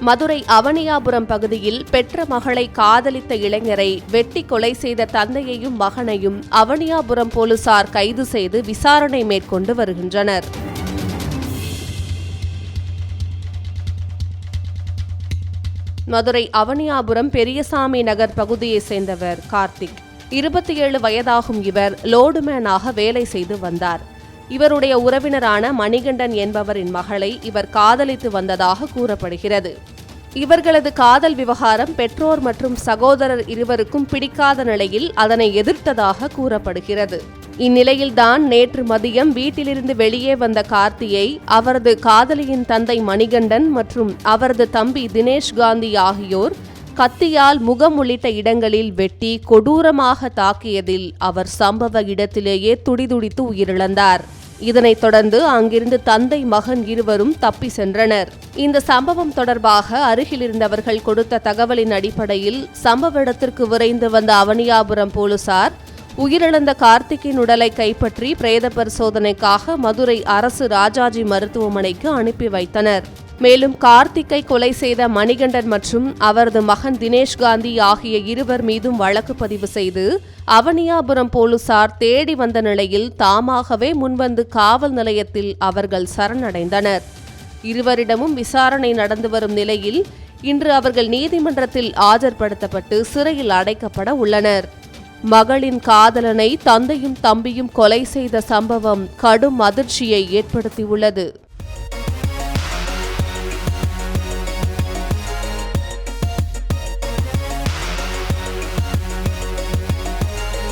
மதுரை அவனியாபுரம் பகுதியில் பெற்ற மகளை காதலித்த இளைஞரை வெட்டி கொலை செய்த தந்தையையும் மகனையும் அவனியாபுரம் போலீசார் கைது செய்து விசாரணை மேற்கொண்டு வருகின்றனர். மதுரை அவனியாபுரம் பெரியசாமி நகர் பகுதியைச் சேர்ந்தவர் கார்த்திக். இருபத்தி ஏழு வயதாகும் இவர் லோடுமேனாக வேலை செய்து வந்தார். இவருடைய உறவினரான மணிகண்டன் என்பவரின் மகளை இவர் காதலித்து வந்ததாக கூறப்படுகிறது. இவர்களது காதல் விவகாரம் பெற்றோர் மற்றும் சகோதரர் இருவருக்கும் பிடிக்காத நிலையில் அதனை எதிர்த்ததாக கூறப்படுகிறது. இந்நிலையில்தான் நேற்று மதியம் வீட்டிலிருந்து வெளியே வந்த கார்த்தியை அவரது காதலியின் தந்தை மணிகண்டன் மற்றும் அவரது தம்பி தினேஷ் காந்தி ஆகியோர் கத்தியால் முகம் உள்ளிட்ட இடங்களில் வெட்டி கொடூரமாக தாக்கியதில் அவர் சம்பவ இடத்திலேயே துடிதுடித்து உயிரிழந்தார். இதனைத் தொடர்ந்து அங்கிருந்து தந்தை மகன் இருவரும் தப்பி சென்றனர். இந்த சம்பவம் தொடர்பாக அருகிலிருந்தவர்கள் கொடுத்த தகவலின் அடிப்படையில் சம்பவ இடத்திற்கு விரைந்து வந்த அவனியாபுரம் போலீசார் உயிரிழந்த கார்த்திக்கின் உடலை கைப்பற்றி பிரேத பரிசோதனைக்காக மதுரை அரசு ராஜாஜி மருத்துவமனைக்கு அனுப்பி வைத்தனர். மேலும் கார்த்திக்கை கொலை செய்த மணிகண்டன் மற்றும் அவரது மகன் தினேஷ் காந்தி ஆகிய இருவர் மீதும் வழக்கு பதிவு செய்து அவனியாபுரம் போலீசார் தேடி வந்த நிலையில் தாமாகவே முன்வந்து காவல் நிலையத்தில் அவர்கள் சரணடைந்தனர். இருவரிடமும் விசாரணை நடந்து வரும் நிலையில் இன்று அவர்கள் நீதிமன்றத்தில் ஆஜர்படுத்தப்பட்டு சிறையில் அடைக்கப்பட உள்ளனர். மகளின் காதலனை தந்தையும் தம்பியும் கொலை செய்த சம்பவம் கடும் அதிர்ச்சியை ஏற்படுத்தியுள்ளது.